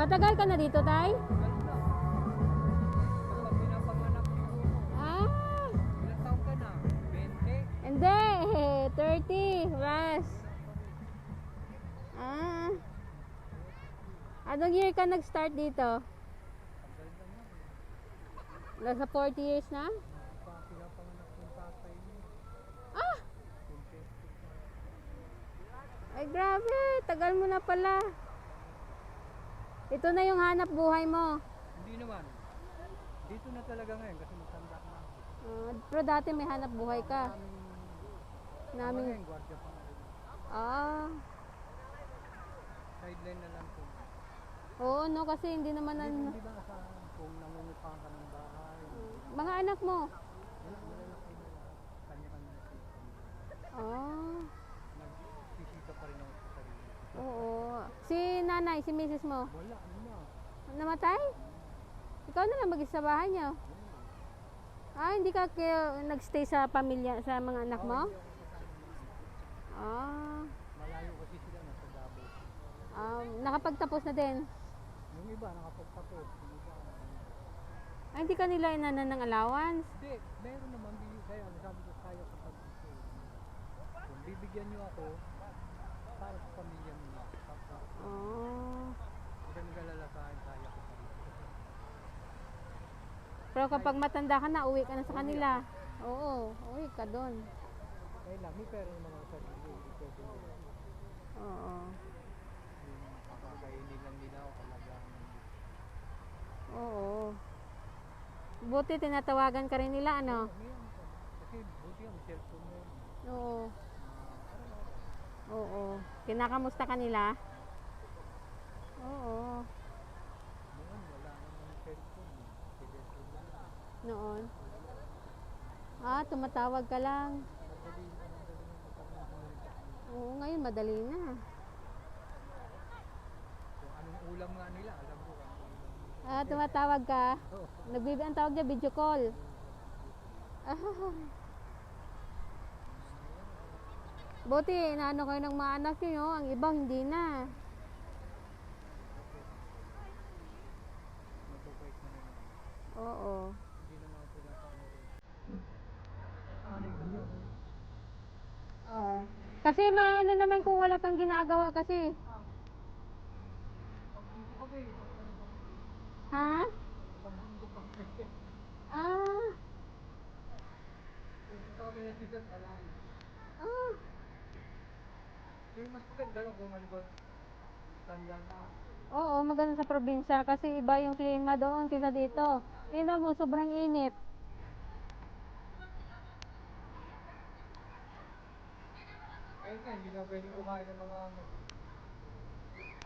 Matagal ka na dito, Tay? Ah, Ilang taon ka na? 20? hindi. 30. Ras. Ah. Anong year ka nag-start dito? Nasa 40 years na? Ah! 20. Ay, grabe. Tagal mo na pala. Ito na yung hanap buhay mo. Hindi naman. Dito na talaga ngayon kasi matanda na. Ah, pero dati may hanap buhay ka. Namin, Namin. gwardiya pa nga rin. Ah. Sideline na lang po. Oo, no, kasi hindi naman Hindi, ano. hindi ba sa kung nangungupahan ka ng bahay, Mga anak mo. wala, na lahat. Kanya-kanya. Ah. Nagsisika pa rin ako sa sarili. Oo. Si nanay, si misis mo. Wala, ano na. Namatay? Ikaw na lang mag-isa sa bahay niyo. Ah, hindi ka kayo nagstay sa pamilya, sa mga anak mo? Ah. Malayo kasi sila nasa Davao. Um, nakapagtapos na din. Yung iba nakapagtapos, yung iba Ay, hindi ka nila inanan ng allowance? Hindi, meron naman bigay kaya sabi ko kaya ko pag. Kung bibigyan niyo ako para sa pamilya. Tapos Oh. hindi ka nag-alala sa akin, kaya ko pa rin. Pero kapag matanda ka na, uwi ka na sa kanila. Oo, uwi ka doon. Kaya lang, may pera ako sa sarili. Oo. Yung kakakainin lang nila ako talagang Oo. Buti tinatawagan ka rin nila, ano? Ngayon, kasi buti ang cellphone mo. Oo. Oo. Kinakamusta ka nila? Oo. Noon, wala naman cellphone. Cellphone lang. Noon. Ah, tumatawag ka lang. Oo, ngayon madali na. Kung anong ulam nga nila, alam ko nila. Ah, tumatawag ka. Oo. Nagbibi ang tawag niya video call. Buti, inaano kayo ng mga anak niyo, ang iba hindi na. Oo. Hindi naman ako pinapano rin. Oo. Kasi maano naman kung wala kang ginagawa kasi. Ha? Ah. Ah. Mas maganda kung na. Oo, maganda sa probinsya kasi iba yung klima doon kaysa dito. Tingnan mo, sobrang init. Ayun nga, hindi na pwedeng ng mga